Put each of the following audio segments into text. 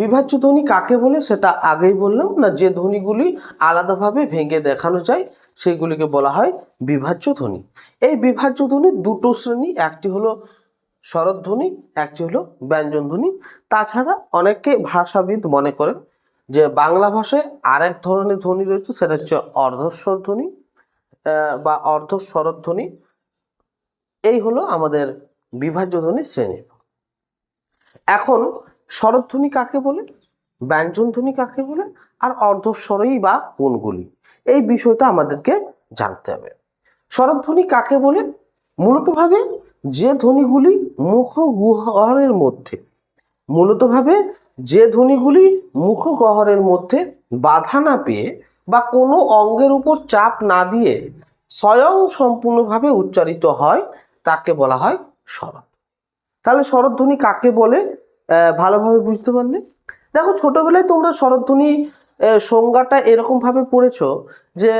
বিভাজ্য ধ্বনি কাকে বলে সেটা আগেই বললাম না, যে ধ্বনিগুলি আলাদাভাবে ভেঙে দেখানো যায় সেগুলিকে বলা হয় বিভাজ্য ধ্বনি। এই বিভাজ্য ধ্বনি দুটো শ্রেণি, একটি হলো স্বরধ্বনি একটি হলো ব্যঞ্জন ধ্বনি। তাছাড়া অনেকে ভাষাবিদ মনে করেন যে বাংলা ভাষায় আরেক ধরনের ধ্বনি রয়েছে, সেটা হচ্ছে অর্ধস্বর ধ্বনি বা অর্ধস্বরধ্বনি এই হলো আমাদের বিভাজ্য ধ্বনির শ্রেণি। এখন স্বরধ্বনি কাকে বলে? ব্যঞ্জন ধ্বনি কাকে বলে? আর অর্ধস্বরই বা কোনগুলি এই বিষয়টা আমাদেরকে জানতে হবে। স্বরধ্বনি কাকে বলে? মূলতভাবে যে ধ্বনিগুলি মুখ গহ্বরের মধ্যে, মূলতভাবে যে ধ্বনিগুলি মুখ গহ্বরের মধ্যে বাধা না পেয়ে বা কোনো অঙ্গের উপর চাপ না দিয়ে স্বয়ং সম্পূর্ণভাবে উচ্চারিত হয়, তাকে বলা হয় শরৎ। তাহলে শরৎধ্বনি কাকে বলে? ভালোভাবে বুঝতে পারলে। দেখো, ছোটবেলায় তোমরা স্বরধ্বনি সংজ্ঞাটা এরকম ভাবে পড়েছো যে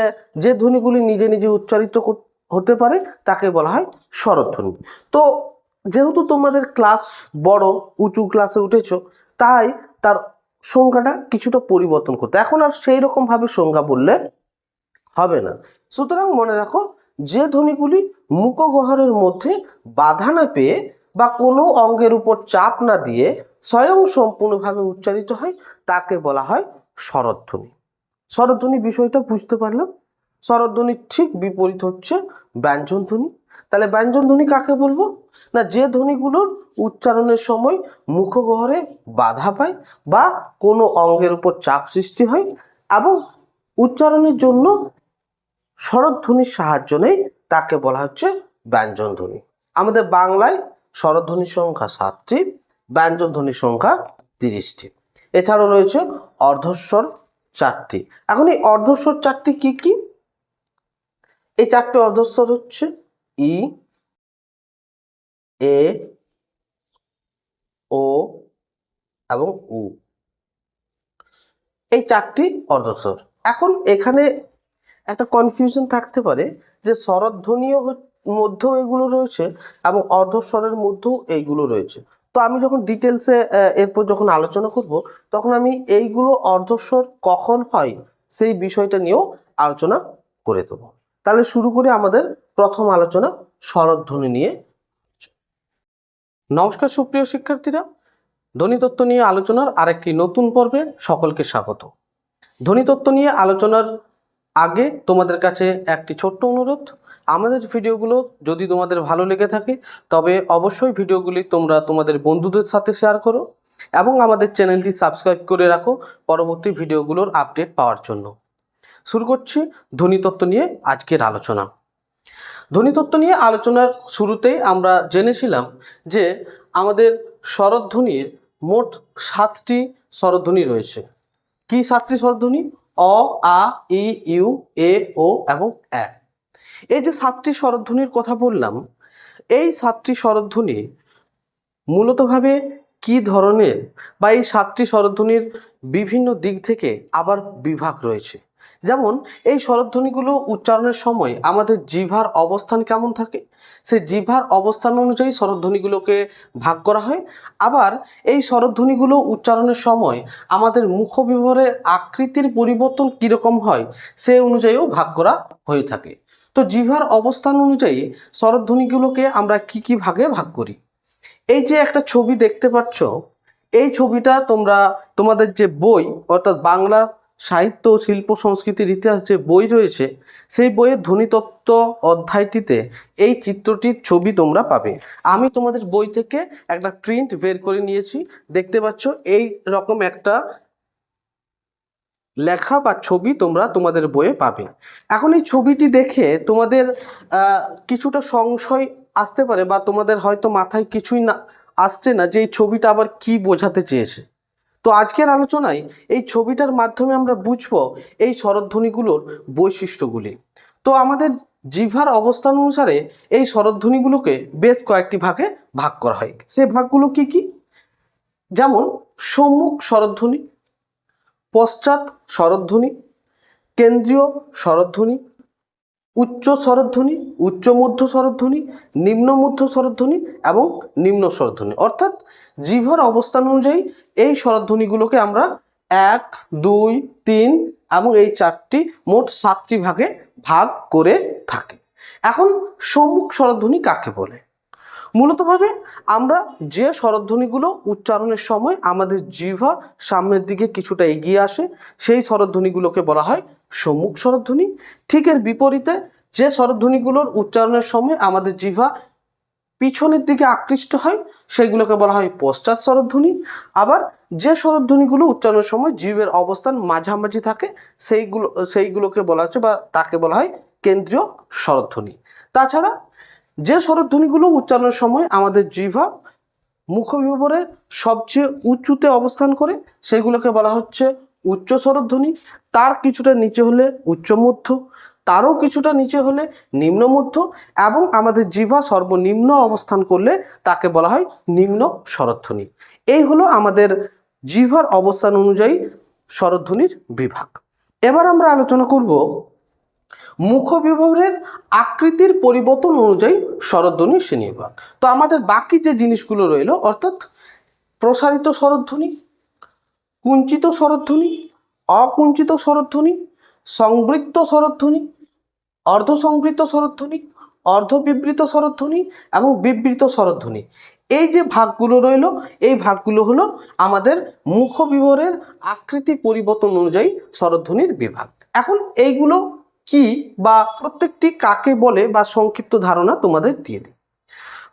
যে ধ্বনিগুলি নিজে নিজে উচ্চারিত হতে পারে, তাকে বলা হয় স্বরধ্বনি তো, যেহেতু তোমাদের ক্লাস বড়, উঁচু ক্লাসে উঠেছো, তাই তার সংজ্ঞাটা কিছুটা পরিবর্তন করতে। এখন আর সেই রকম ভাবে সংজ্ঞা বললে হবে না। সুতরাং মনে রাখো, যে ধ্বনিগুলি মুখগহরের মধ্যে বাধা না পেয়ে বা কোনো অঙ্গের উপর চাপ না দিয়ে স্বয়ং সম্পূর্ণভাবে উচ্চারিত হয়, তাকে বলা হয় স্বরধ্বনি স্বরধ্বনি বিষয়টা বুঝতে পারলাম? স্বরধ্বনির ঠিক বিপরীত হচ্ছে ব্যঞ্জন ধ্বনি তাহলে ব্যঞ্জন ধ্বনি কাকে বলব? না, যে ধ্বনিগুলোর উচ্চারণের সময় মুখগহরে বাধা পায় বা কোনো অঙ্গের উপর চাপ সৃষ্টি হয় এবং উচ্চারণের জন্য স্বরধ্বনির সাহায্য নেই তাকে বলা হচ্ছে ব্যঞ্জন ধ্বনি আমাদের বাংলায় স্বরধ্বনির সংখ্যা সাতটি ব্যঞ্জন ধ্বনির সংখ্যা তিরিশটি। এছাড়াও রয়েছে অর্ধস্বর চারটি। এখন এই অর্ধস্বর চারটি কি কি? এই চারটি অর্ধস্বর হচ্ছে ই, এ, ও এবং উ। এই চারটি অর্ধস্বর। এখন এখানে একটা কনফিউশন থাকতে পারে যে স্বরধ্বনিও হচ- মধ্যেও এগুলো রয়েছে এবং অর্ধস্বরের মধ্যেও এইগুলো রয়েছে। তো আমি যখন ডিটেলসে এরপর যখন আলোচনা করব, তখন আমি এইগুলো অর্ধস্বর কখন হয় সেই বিষয়টা নিয়েও আলোচনা করে দেবো। তাহলে শুরু করে আমাদের প্রথম আলোচনা স্বরধ্বনি নিয়ে। নমস্কার সুপ্রিয় শিক্ষার্থীরা। ধ্বনিতত্ত্ব নিয়ে আলোচনার আরেকটি নতুন পর্বে সকলকে স্বাগত। ধ্বনিতত্ত্ব নিয়ে আলোচনার আগে তোমাদের কাছে একটি ছোট্ট অনুরোধ। আমাদের ভিডিওগুলো যদি তোমাদের ভালো লেগে থাকে, তবে অবশ্যই ভিডিওগুলি তোমরা তোমাদের বন্ধুদের সাথে শেয়ার করো এবং আমাদের চ্যানেলটি সাবস্ক্রাইব করে রাখো পরবর্তী ভিডিওগুলোর আপডেট পাওয়ার জন্য। শুরু করছি ধ্বনিতত্ত্ব নিয়ে আজকের আলোচনা। ধ্বনিতত্ত্ব নিয়ে আলোচনার শুরুতেই আমরা জেনেছিলাম যে আমাদের স্বরধ্বনির মোট সাতটি স্বরধ্বনি রয়েছে। কি সাতটি স্বরধ্বনি অ, আ, ই, ইউ, এ, ও এবং এ এই যে সাতটি স্বরধ্বনির কথা বললাম, এই সাতটি স্বরধ্বনি মূলতভাবে কি ধরনের বা এই সাতটি স্বরধ্বনির বিভিন্ন দিক থেকে আবার বিভাগ রয়েছে? যেমন, এই স্বরধ্বনিগুলো উচ্চারণের সময় আমাদের জিভার অবস্থান কেমন থাকে? সেই জিভার অবস্থান অনুযায়ী স্বরধ্বনিগুলোকে ভাগ করা হয়। আবার এই স্বরধ্বনিগুলো উচ্চারণের সময় আমাদের মুখবিভরের আকৃতির পরিবর্তন কীরকম হয়, সে অনুযায়ীও ভাগ করা হয়ে থাকে। তো জিভার অবস্থান অনুযায়ী স্বরধ্বনিগুলোকে আমরা কি কি ভাগে ভাগ করি? এই যে একটা ছবি দেখতে পাচ্ছ, এই ছবিটা তোমরা, তোমাদের যে বই, অর্থাৎ বাংলা সাহিত্য শিল্প সংস্কৃতির ইতিহাস যে বই রয়েছে, সেই বইয়ের ধ্বনিতত্ত্ব অধ্যায়টিতে এই চিত্রটির ছবি তোমরা পাবে। আমি তোমাদের বই থেকে একটা প্রিন্ট বের করে নিয়েছি। দেখতে পাচ্ছ, এই রকম একটা লেখা বা ছবি তোমরা তোমাদের বইয়ে পাবে। এখন এই ছবিটি দেখে তোমাদের কিছুটা সংশয় আসতে পারে বা তোমাদের হয়তো মাথায় কিছুই না, আসছে না যে এই ছবিটা আবার কি বোঝাতে চেয়েছে। তো আজকের আলোচনায় এই ছবিটার মাধ্যমে আমরা বুঝব এই স্বরধ্বনিগুলোর বৈশিষ্ট্যগুলি। তো আমাদের জিভার অবস্থান অনুসারে এই স্বরধ্বনিগুলোকে বেশ কয়েকটি ভাগে ভাগ করা হয়। সে ভাগগুলো কি কি? যেমন, সম্মুখ স্বরধ্বনি পশ্চাৎ স্বরধ্বনি কেন্দ্রীয় স্বরধ্বনি উচ্চ স্বরধ্বনি উচ্চ মধ্য স্বরধ্বনি নিম্ন মধ্য স্বরধ্বনি এবং নিম্ন স্বরধ্বনি অর্থাৎ জিভার অবস্থান অনুযায়ী এই স্বরধ্বনিগুলোকে আমরা এক, দুই, তিন এবং এই চারটি মোট সাতটি ভাগে ভাগ করে থাকি। এখন সম্মুখ স্বরধ্বনি কাকে বলে? মূলতভাবে আমরা যে স্বরধ্বনিগুলো উচ্চারণের সময় আমাদের জিভা সামনের দিকে কিছুটা এগিয়ে আসে, সেই স্বরধ্বনিগুলোকে বলা হয় সম্মুখ স্বরধ্বনি ঠিক এর বিপরীতে যে স্বরধ্বনিগুলোর উচ্চারণের সময় আমাদের জিভা পিছনের দিকে আকৃষ্ট হয়, সেগুলোকে বলা হয় পশ্চাৎ স্বরধ্বনি আবার যে স্বরধ্বনিগুলো উচ্চারণের সময় জীবের অবস্থান মাঝামাঝি থাকে, সেইগুলো, সেইগুলোকে বলা হচ্ছে বা তাকে বলা হয় কেন্দ্রীয় স্বরধ্বনি তাছাড়া যে স্বরধ্বনিগুলো উচ্চারণের সময় আমাদের জিভা মুখবিবরের সবচেয়ে উঁচুতে অবস্থান করে, সেগুলোকে বলা হচ্ছে উচ্চ স্বরধ্বনি তার কিছুটা নিচে হলে উচ্চ মধ্য, তারও কিছুটা নিচে হলে নিম্ন মধ্য এবং আমাদের জিভা সর্বনিম্ন অবস্থান করলে তাকে বলা হয় নিম্ন স্বরধ্বনি এই হলো আমাদের জিভার অবস্থান অনুযায়ী স্বরধ্বনির বিভাগ। এবার আমরা আলোচনা করব মুখবিভাগের আকৃতির পরিবর্তন অনুযায়ী স্বরধ্বনির শ্রেণীবিভাগ। তো আমাদের বাকি যে জিনিসগুলো রইল, অর্থাৎ প্রসারিত স্বরধ্বনি, কুঞ্চিত স্বরধ্বনি, অকুঞ্চিত স্বরধ্বনি, সংবৃত্ত স্বরধ্বনি অর্ধসংবৃত স্বরধ্বনি, অর্ধবিবৃত স্বরধ্বনি এবং বিবৃত স্বরধ্বনি। এই যে ভাগগুলো রইল, এই ভাগগুলো হলো আমাদের মুখবিবরের আকৃতি পরিবর্তন অনুযায়ী স্বরধ্বনির বিভাগ। এখন এইগুলো কি বা প্রত্যেকটি কাকে বলে বা সংক্ষিপ্ত ধারণা তোমাদের দিয়ে দিই।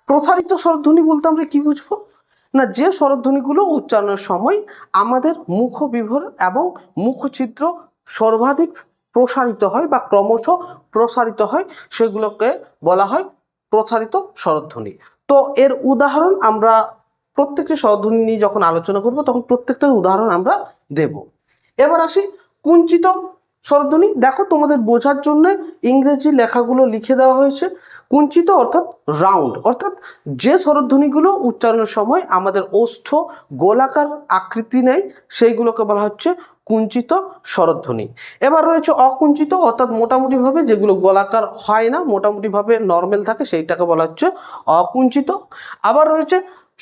প্রসারিত স্বরধ্বনি বলতে আমরা কি বুঝব? না, যে স্বরধ্বনিগুলো উচ্চারণের সময় আমাদের মুখ মুখবিভর এবং মুখচিত্র সর্বাধিক প্রসারিত হয় বা ক্রমশ প্রসারিত হয়, সেগুলোকে বলা হয় প্রসারিত স্বরধ্বনি। তো এর উদাহরণ আমরা প্রত্যেকটি স্বরধ্বনি নিয়ে যখন আলোচনা করব, তখন প্রত্যেকটার উদাহরণ আমরা দেব। এবার আসি, কুঞ্চিত স্বরধ্বনি দেখো তোমাদের বোঝার জন্য ইংরেজি লেখাগুলো লিখে দেওয়া হয়েছে। কুঞ্চিত অর্থাৎ রাউন্ড, অর্থাৎ যে স্বরধ্বনিগুলো উচ্চারণের সময় আমাদের ওষ্ঠ, গোলাকার আকৃতি নেয় সেইগুলোকে বলা হচ্ছে কুঞ্চিত স্বরধ্বনি। এবার রয়েছে অকুঞ্চিত, অর্থাৎ মোটামুটিভাবে যেগুলো গোলাকার হয় না, মোটামুটিভাবে নর্মাল থাকে, সেইটাকে বলা হচ্ছে অকুঞ্চিত। আবার রয়েছে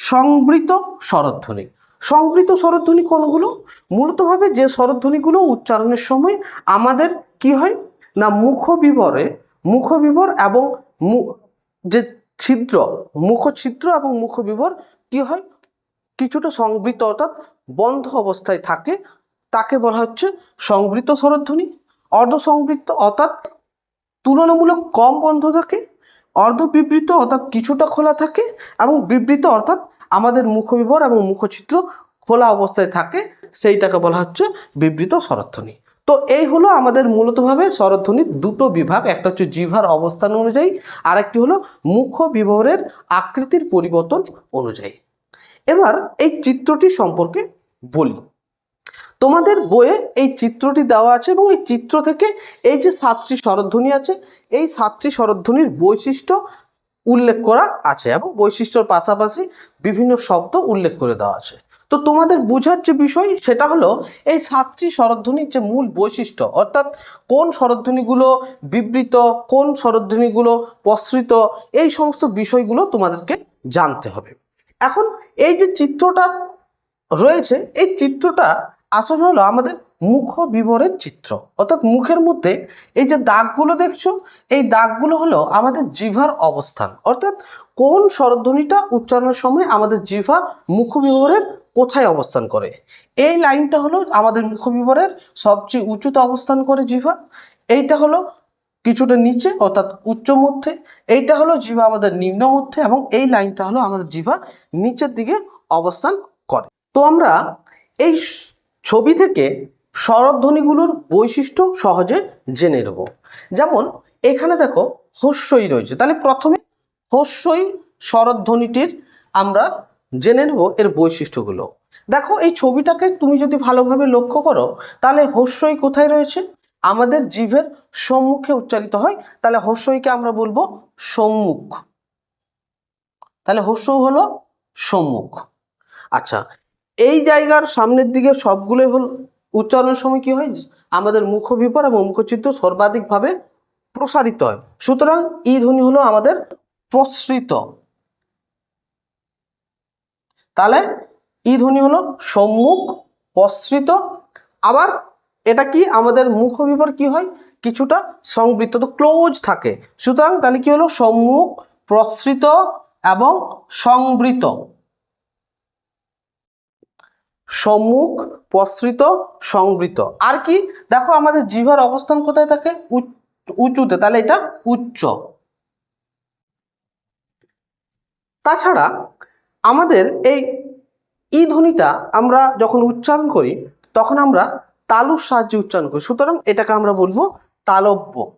সংবৃত স্বরধ্বনি। সংবৃত স্বরধ্বনি কোনগুলো? মূলতভাবে যে স্বরধ্বনিগুলো উচ্চারণের সময় আমাদের কি হয়? না, মুখবিবরে, মুখবিবর এবং যে ছিদ্র, মুখছিদ্র এবং মুখবিবর কি হয়? কিছুটা সংবৃত অর্থাৎ বন্ধ অবস্থায় থাকে। তাকে বলা হচ্ছে সংবৃত স্বরধ্বনি অর্ধসংবৃত্ত অর্থাৎ তুলনামূলক কম বন্ধ থাকে। অর্ধবিবৃত অর্থাৎ কিছুটা খোলা থাকে এবং বিবৃত অর্থাৎ আমাদের মুখবিবর এবং মুখচিত্র খোলা অবস্থায় থাকে, সেইটাকে বলা হচ্ছে বিবৃত স্বরধ্বনি তো এই হলো আমাদের মূলতভাবে স্বরধ্বনির দুটো বিভাগ, একটা হচ্ছে জিভার অবস্থান অনুযায়ী, আরেকটি হলো মুখ বিবরের আকৃতির পরিবর্তন অনুযায়ী। এবার এই চিত্রটি সম্পর্কে বলি। তোমাদের বইয়ে এই চিত্রটি দেওয়া আছে এবং এই চিত্র থেকে এই যে সাতটি স্বরধ্বনি আছে, এই সাতটি স্বরধ্বনির বৈশিষ্ট্য উল্লেখ করা আছে এবং বৈশিষ্ট্যর পাশাপাশি বিভিন্ন শব্দ উল্লেখ করে দেওয়া আছে। তো তোমাদের বোঝার যে বিষয়, সেটা হলো এই সাতটি স্বরধ্বনির যে মূল বৈশিষ্ট্য, অর্থাৎ কোন স্বরধ্বনিগুলো বিবৃত, কোন স্বরধ্বনিগুলো প্রসৃত, এই সমস্ত বিষয়গুলো তোমাদেরকে জানতে হবে। এখন এই যে চিত্রটা রয়েছে, এই চিত্রটা আসলে হলো আমাদের মুখ বিবরের চিত্র। অর্থাৎ মুখের মধ্যে এই যে দাগগুলো দেখছ, এই দাগগুলো হলো আমাদের জিভার অবস্থান। অর্থাৎ কোন স্বরধ্বনিটা উচ্চারণের সময় আমাদের জিভা মুখ বিবরের কোথায় অবস্থান করে? এই লাইনটা হলো আমাদের মুখ বিবরের সবচেয়ে উঁচুতে অবস্থান করে জিভা। এইটা হলো কিছুটা নিচে, অর্থাৎ উচ্চ মধ্যে। এইটা হলো জিভা আমাদের নিম্ন মধ্যে এবং এই লাইনটা হলো আমাদের জিভা নিচের দিকে অবস্থান করে। তো আমরা এই ছবি থেকে স্বরধ্বনিগুলোর বৈশিষ্ট্য সহজে জেনে নেব। যেমন, এখানে দেখো, হস্যই রয়েছে। তাহলে প্রথমে হস্যই স্বরধ্বনিটির আমরা জেনে নেব এর বৈশিষ্ট্যগুলো। দেখো, এই ছবিটাকে তুমি যদি ভালোভাবে লক্ষ্য করো, তাহলে হস্যই কোথায় রয়েছে? আমাদের জিভের সম্মুখে উচ্চারিত হয়। তাহলে হস্যইকে আমরা বলব সম্মুখ। তাহলে হস্য হলো সম্মুখ। আচ্ছা এই জায়গার সামনের দিকে সবগুলোই হল উচ্চারণের সময় কি হয়? আমাদের মুখ মুখবিপর এবং মুখচিত্র সর্বাধিকভাবে প্রসারিত হয়। সুতরাং ই ধ্বনি হলো আমাদের প্রসৃত। তাহলে ই ধ্বনি হলো সম্মুখ, প্রসৃত। আবার এটা কি? আমাদের মুখ বিবর কি হয়? কিছুটা সংবৃত্ত, তো ক্লোজ থাকে। সুতরাং তাহলে কি হলো? সম্মুখ, প্রসৃত এবং সংবৃত। সম্মুখ, প্রসৃত, সংবৃত। আর কি? দেখো আমাদের জিভার অবস্থান কোথায় থাকে? উচ- উঁচুতে। তাহলে এটা উচ্চ। তাছাড়া আমাদের এই ই ধ্বনিটা আমরা যখন উচ্চারণ করি, তখন আমরা তালুর সাহায্যে উচ্চারণ করি। সুতরাং এটাকে আমরা বলব তালব্য।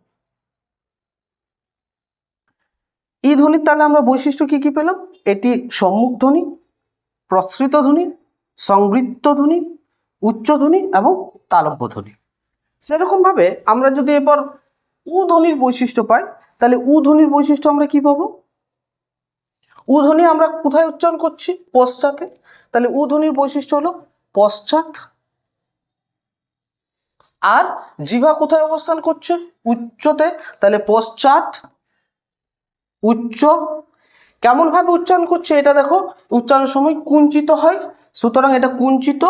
ই ধ্বনির তাহলে আমরা বৈশিষ্ট্য কি কি পেলাম? এটি সম্মুখ ধ্বনি, প্রসৃত ধ্বনি সংবৃত্ত ধ্বনি, উচ্চ ধ্বনি এবং তালব্য ধ্বনি। সেরকম ভাবে আমরা যদি এবার উ ধ্বনির বৈশিষ্ট্য পাই, তাহলে উ ধ্বনির বৈশিষ্ট্য আমরা কি পাবো? উ ধ্বনি আমরা কোথায় উচ্চারণ করছি? পশ্চাতে। তাহলে উ ধ্বনির বৈশিষ্ট্য হলো পশ্চাৎ। আর জিভা কোথায় অবস্থান করছে? উচ্চতে। তাহলে পশ্চাৎ, উচ্চ। কেমন ভাবে উচ্চারণ করছে? এটা দেখো, উচ্চারণের সময় কুঞ্চিত হয়। সুতরাং এটা কুঞ্চিত।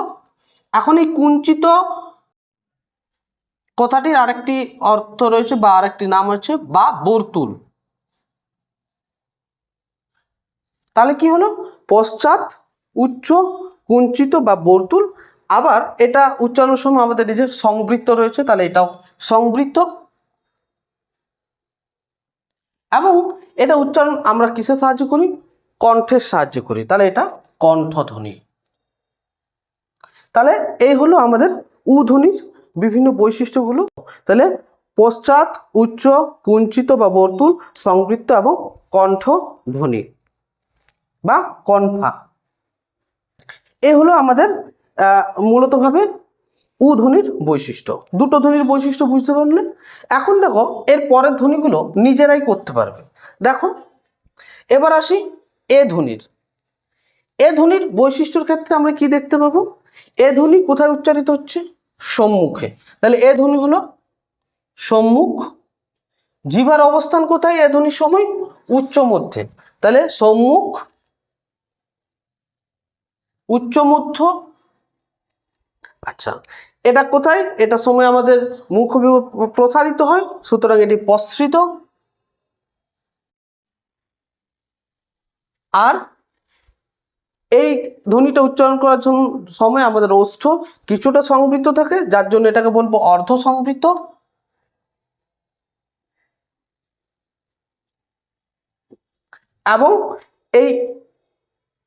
এখন এই কুঞ্চিত কথাটির আরেকটি অর্থ রয়েছে বা আরেকটি নাম হচ্ছে বা বর্তুল। তাহলে কি হলো? পশ্চাৎ, উচ্চ, কুঞ্চিত বা বর্তুল। আবার এটা উচ্চারণের সময় আমাদের এই যে সংবৃত্ত রয়েছে, তাহলে এটাও সংবৃত্ত। এবং এটা উচ্চারণ আমরা কিসের সাহায্য করি? কণ্ঠের সাহায্য করি। তাহলে এটা কণ্ঠধ্বনি। তাহলে এই হলো আমাদের উ ধ্বনির বিভিন্ন বৈশিষ্ট্যগুলো। তাহলে পশ্চাৎ, উচ্চ, কুঞ্চিত বা বর্তুল, সংবৃত্ত এবং কণ্ঠ ধ্বনি বা কণ্ঠা। এই হলো আমাদের মূলতভাবে উ ধ্বনির বৈশিষ্ট্য। দুটো ধ্বনির বৈশিষ্ট্য বুঝতে পারলে? এখন দেখো, এর পরের ধ্বনিগুলো নিজেরাই করতে পারবে। দেখো, এবার আসি এ ধ্বনির। এ ধ্বনির বৈশিষ্ট্যর ক্ষেত্রে আমরা কি দেখতে পাবো? এ ধ্বনি কোথায় উচ্চারিত হচ্ছে? সম্মুখে। তাহলে এ ধ্বনি হলো সম্মুখ। জিভার অবস্থান কোথায়? এ ধ্বনির সময় উচ্চ মধ্যে। তাহলে সম্মুখ, উচ্চ মধ্য আচ্ছা এটা কোথায়? এটা সময় আমাদের মুখ প্রসারিত হয়, সুতরাং এটি প্রসৃত আর এই ধ্বনিটা উচ্চারণ করার সময় আমাদের ওষ্ঠ কিছুটা সংবৃত্ত থাকে, যার জন্য এটাকে বলব অর্ধ সংবৃত্ত এবং এই,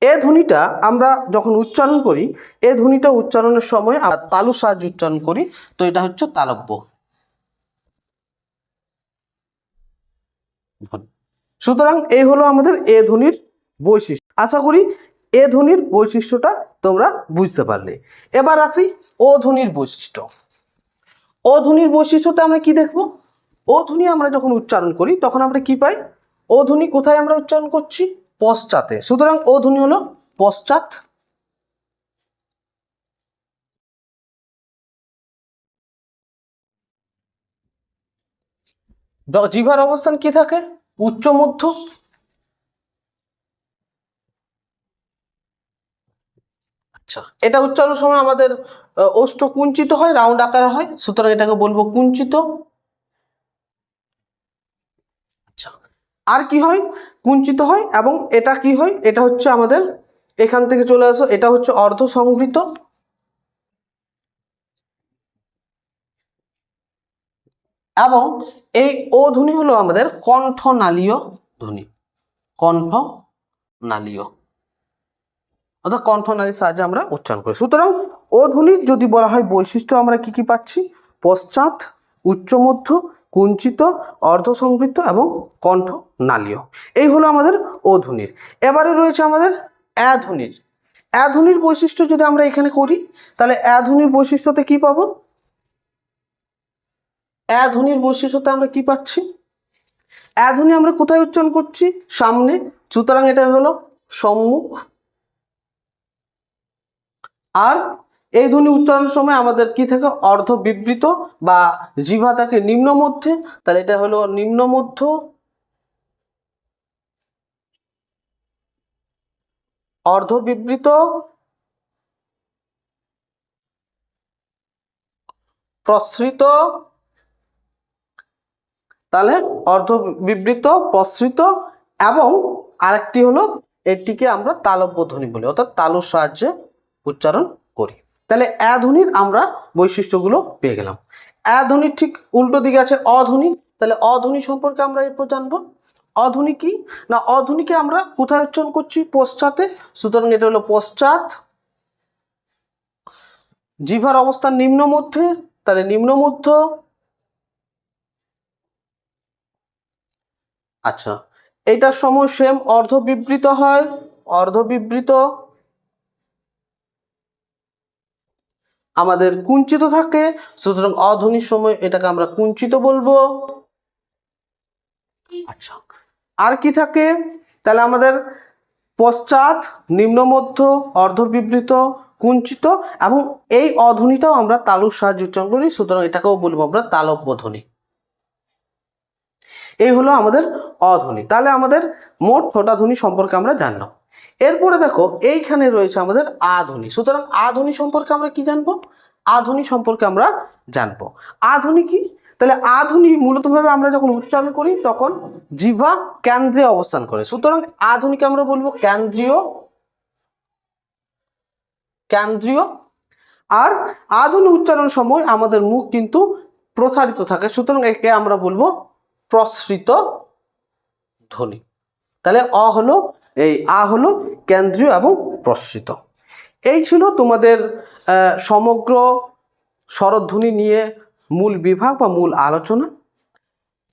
এ ধ্বনিটা আমরা যখন উচ্চারণ করি, এ ধ্বনিটা উচ্চারণের সময় আমরা তালু সাহায্যে উচ্চারণ করি, তো এটা হচ্ছে তালব্য। সুতরাং এই হলো আমাদের এ ধ্বনির বৈশিষ্ট্য। আশা করি এ ধ্বনির বৈশিষ্ট্যটা তোমরা বুঝতে পারলে। এবার আসি ও ধ্বনির বৈশিষ্ট্য। ও ধ্বনির বৈশিষ্ট্যতে আমরা কি দেখব? ও ধ্বনি আমরা যখন উচ্চারণ করি, তখন আমরা কি পাই? ও ধ্বনি কোথায় আমরা উচ্চারণ করছি? পশ্চাতে। সুতরাং ও ধ্বনি হলো পশ্চাৎ। জিভার অবস্থান কি থাকে? উচ্চ, মধ্য। এটা উচ্চারণের সময় আমাদের ওষ্ঠ কুঞ্চিত হয় রাউন্ড আকারে হয় সুতরাং এটাকে বলব কুঞ্চিত। আচ্ছা। আর কি হয়? কুঞ্চিত হয় এবং এটা কি হয়? এটা হচ্ছে আমাদের এখান থেকে চলে আসো এটা হচ্ছে অর্ধ সংবৃত এবং এই ও ধ্বনি হলো আমাদের কণ্ঠনালীয় ধ্বনি। কণ্ঠ নালীয় অর্থাৎ কণ্ঠনালীর সাহায্যে আমরা উচ্চারণ করি। সুতরাং ও ধ্বনির যদি বলা হয় বৈশিষ্ট্য আমরা কি কি পাচ্ছি? পশ্চাৎ উচ্চমধ্য কুঞ্চিত, অর্ধসংবৃত্ত এবং কণ্ঠ নালীয় এই হলো আমাদের ও ধ্বনির এবারে রয়েছে আমাদের অ্যা ধ্বনির অ্যা ধ্বনির বৈশিষ্ট্য যদি আমরা এখানে করি, তাহলে অ্যা ধ্বনির বৈশিষ্ট্যতে কি পাবো? অ্যা ধ্বনির বৈশিষ্ট্যতে আমরা কি পাচ্ছি? অ্যা ধ্বনি আমরা কোথায় উচ্চারণ করছি? সামনে। সুতরাং এটা হলো সম্মুখ আর এই ধ্বনি উচ্চারণের সময় আমাদের কি থাকে? অর্ধ বিবৃত বা জিভা থাকে নিম্ন মধ্যে। তাহলে এটা হলো নিম্ন মধ্য অর্ধ বিবৃত প্রসৃত। তাহলে অর্ধ বিবৃত প্রসৃত এবং আরেকটি হলো এটিকে আমরা তালব্য ধ্বনি বলি, অর্থাৎ তালুর সাহায্যে উচ্চারণ করি। তাহলে অ্যা ধ্বনির আমরা বৈশিষ্ট্যগুলো পেয়ে গেলাম। অ্যা ধ্বনির ঠিক উল্টো দিকে আছে অধ্বনি তাহলে অধ্বনি সম্পর্কে আমরা এরপর জানব। অধ্বনি কি? না অধ্বনিকে আমরা কোথায় উচ্চারণ করছি? পশ্চাতে। সুতরাং এটা হলো পশ্চাৎ। জিভার অবস্থান নিম্ন মধ্যে। তাহলে নিম্ন মধ্য। আচ্ছা এটার সময় সেম অর্ধ বিবৃত হয়। অর্ধ বিবৃত আমাদের কুঞ্চিত থাকে, সুতরাং অধ্বনির সময় এটাকে আমরা কুঞ্চিত বলব। আচ্ছা আর কি থাকে? তাহলে আমাদের পশ্চাৎ, নিম্ন, মধ্য অর্ধ কুঞ্চিত, এবং এই অধ্বনিটাও আমরা তালুর সাহায্য উচ্চারণ করি, সুতরাং এটাকেও বলব আমরা তালব্য ধ্বনি এই হলো আমাদের অধ্বনি তাহলে আমাদের মোট ছটা সম্পর্কে আমরা জানলাম। এরপরে দেখো, এইখানে রয়েছে আমাদের আধ্বনি সুতরাং আধ্বনি সম্পর্কে আমরা কি জানব? আধ্বনি সম্পর্কে আমরা জানব। আধ্বনি কি? তাহলে আধুনি মূলতভাবে আমরা যখন উচ্চারণ করি, তখন জিভা কেন্দ্রে অবস্থান করে। সুতরাং আধুনিকে আমরা বলব কেন্দ্রীয় কেন্দ্রীয়। আর আধুনিক উচ্চারণ সময় আমাদের মুখ কিন্তু প্রসারিত থাকে। সুতরাং একে আমরা বলব প্রসৃত ধ্বনি। তাহলে অ হলো এই আ হলো কেন্দ্রীয় এবং প্রসৃত। এই ছিল তোমাদের সমগ্র স্বরধ্বনি নিয়ে মূল বিভাগ বা মূল আলোচনা।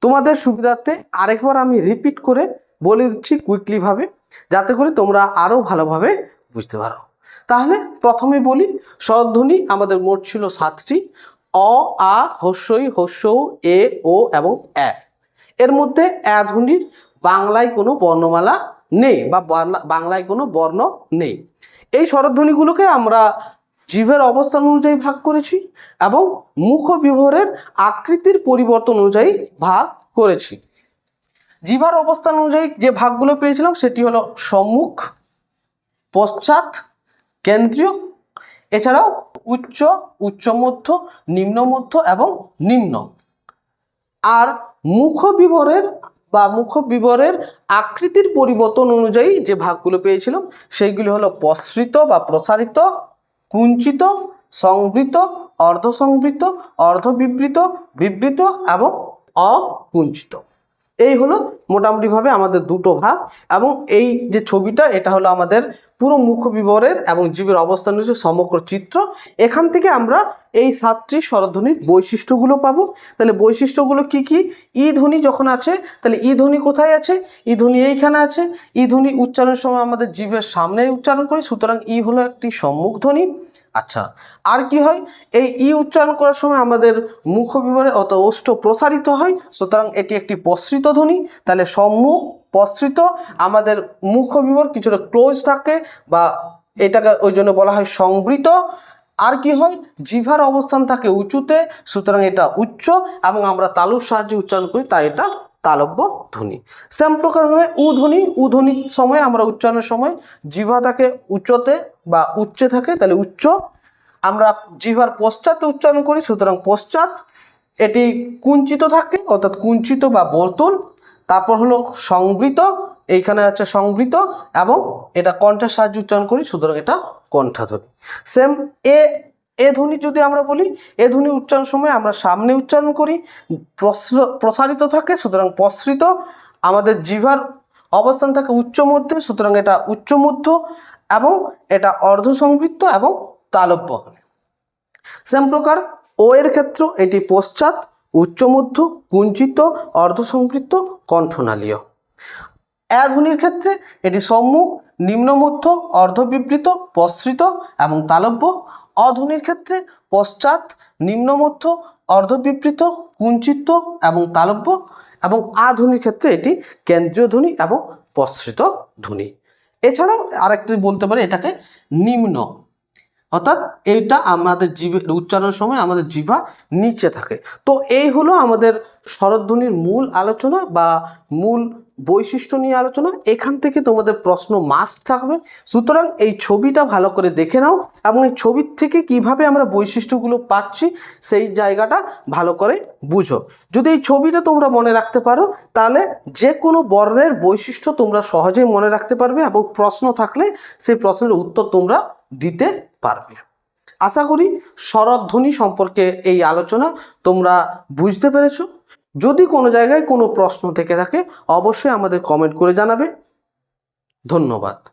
তোমাদের সুবিধার্থে আরেকবার আমি রিপিট করে বলে দিচ্ছি কুইকলিভাবে যাতে করে তোমরা আরও ভালোভাবে বুঝতে পারো। তাহলে প্রথমে বলি, স্বরধ্বনি আমাদের মোট ছিল সাতটি, অ, আ, হস্যই, হস্যৌ, এ, ও এবং এ এর মধ্যে অ্যা ধ্বনির বাংলায় কোনো বর্ণমালা নেই বা বাংলায় কোনো বর্ণ নেই। এই স্বরধ্বনিগুলোকে আমরা জিভের অবস্থান অনুযায়ী ভাগ করেছি এবং মুখ বিভরের আকৃতির পরিবর্তন অনুযায়ী ভাগ করেছি। জিভার অবস্থান অনুযায়ী যে ভাগগুলো পেয়েছিলাম সেটি হলো সম্মুখ, পশ্চাৎ, কেন্দ্রীয়, এছাড়াও উচ্চ উচ্চ মধ্য, নিম্ন মধ্য এবং নিম্ন। আর মুখ বিবরের বা মুখ বিবরের আকৃতির পরিবর্তন অনুযায়ী যে ভাগগুলো পেয়েছিলাম, সেইগুলি হলো প্রসৃত বা প্রসারিত, কুঞ্চিত, সংবৃত, অর্ধসংবৃত, অর্ধবিবৃত, বিবৃত এবং অকুঞ্চিত। এই হলো মোটামুটিভাবে আমাদের দুটো ভাগ এবং এই যে ছবিটা, এটা হলো আমাদের পুরো মুখ বিবরের এবং জীবের অবস্থান হচ্ছে সমগ্র চিত্র। এখান থেকে আমরা এই সাতটি স্বরধ্বনির বৈশিষ্ট্যগুলো পাবো। তাহলে বৈশিষ্ট্যগুলো কি কি? ই ধ্বনি যখন আছে, তাহলে ই ধ্বনি কোথায় আছে? ই ধ্বনি এইখানে আছে। ই ধ্বনি উচ্চারণের সময় আমাদের জিভের সামনে উচ্চারণ করি, সুতরাং ই হলো একটি সম্মুখ ধ্বনি। আচ্ছা আর কি হয়? এই ই উচ্চারণ করার সময় আমাদের মুখ বিবরে অত ওষ্ঠ প্রসারিত হয়, সুতরাং এটি একটি প্রসৃত ধ্বনি। তাহলে সম্মুখ প্রসৃত আমাদের মুখ বিবর কিছুটা ক্লোজ থাকে বা এটাকে ওই জন্য বলা হয় সংবৃত। আর কি হয়? জিভার অবস্থান থাকে উঁচুতে, সুতরাং এটা উচ্চ এবং আমরা তালুর সাহায্যে উচ্চারণ করি, তাই এটা তালব্য ধ্বনি। সেম প্রকারভাবে উ ধ্বনি, উ ধ্বনির সময়, আমরা উচ্চারণের সময় জিভা থাকে উচ্চতে বা উচ্চে থাকে, তাহলে উচ্চ। আমরা জিভার পশ্চাতে উচ্চারণ করি, সুতরাং পশ্চাৎ, এটি কুঞ্চিত থাকে, অর্থাৎ কুঞ্চিত বা বর্তুল। তারপর হলো সংবৃত, এইখানে আছে সংবৃত, এবং এটা কণ্ঠের সাহায্যে উচ্চারণ করি, সুতরাং এটা কণ্ঠাধ্বনি। সেম এ এ ধ্বনি যদি আমরা বলি, এ ধ্বনি উচ্চারণ সময় আমরা সামনে উচ্চারণ করি প্রস্র- প্রসারিত থাকে, সুতরাং প্রসৃত আমাদের জিভার অবস্থান থাকে উচ্চ মধ্যে, সুতরাং এটা উচ্চ মধ্য এবং এটা অর্ধ সংবৃত্ত এবং তালব্য। সেম প্রকার ও এর ক্ষেত্র, এটি পশ্চাৎ, উচ্চ মধ্য, কুঞ্চিত অর্ধ সংবৃত্ত কণ্ঠনালীয়। এ ধ্বনির ক্ষেত্রে, এটি সম্মুখ নিম্নমধ্য অর্ধবিবৃত প্রসৃত এবং তালব্য অধ্বনির ক্ষেত্রে পশ্চাৎ, নিম্নমধ্য, অর্ধবিবৃত, কুঞ্চিত এবং তালব্য এবং আধ্বনির ক্ষেত্রে এটি কেন্দ্রীয় ধ্বনি এবং প্রসৃত ধ্বনি। এছাড়াও আরেকটি বলতে পারি এটাকে নিম্ন। অর্থাৎ এইটা আমাদের জিভে উচ্চারণের সময় আমাদের জিভা নিচে থাকে। তো এই হলো আমাদের স্বরধ্বনির মূল আলোচনা বা মূল বৈশিষ্ট্য নিয়ে আলোচনা। এখান থেকে তোমাদের প্রশ্ন মাস্ট থাকবে। সুতরাং এই ছবিটা ভালো করে দেখে নাও এবং এই ছবির থেকে কীভাবে আমরা বৈশিষ্ট্যগুলো পাচ্ছি সেই জায়গাটা ভালো করে বুঝো। যদি এই ছবিটা তোমরা মনে রাখতে পারো, তাহলে যে কোনো বর্ণের বৈশিষ্ট্য তোমরা সহজেই মনে রাখতে পারবে এবং প্রশ্ন থাকলে সেই প্রশ্নের উত্তর তোমরা দিতে পারবে। আশা করি স্বরধ্বনি সম্পর্কে এই আলোচনা তোমরা বুঝতে পেরেছ। যদি কোনো জায়গায় কোনো প্রশ্ন থেকে থাকে, অবশ্যই আমাদের কমেন্ট করে জানাবে। ধন্যবাদ।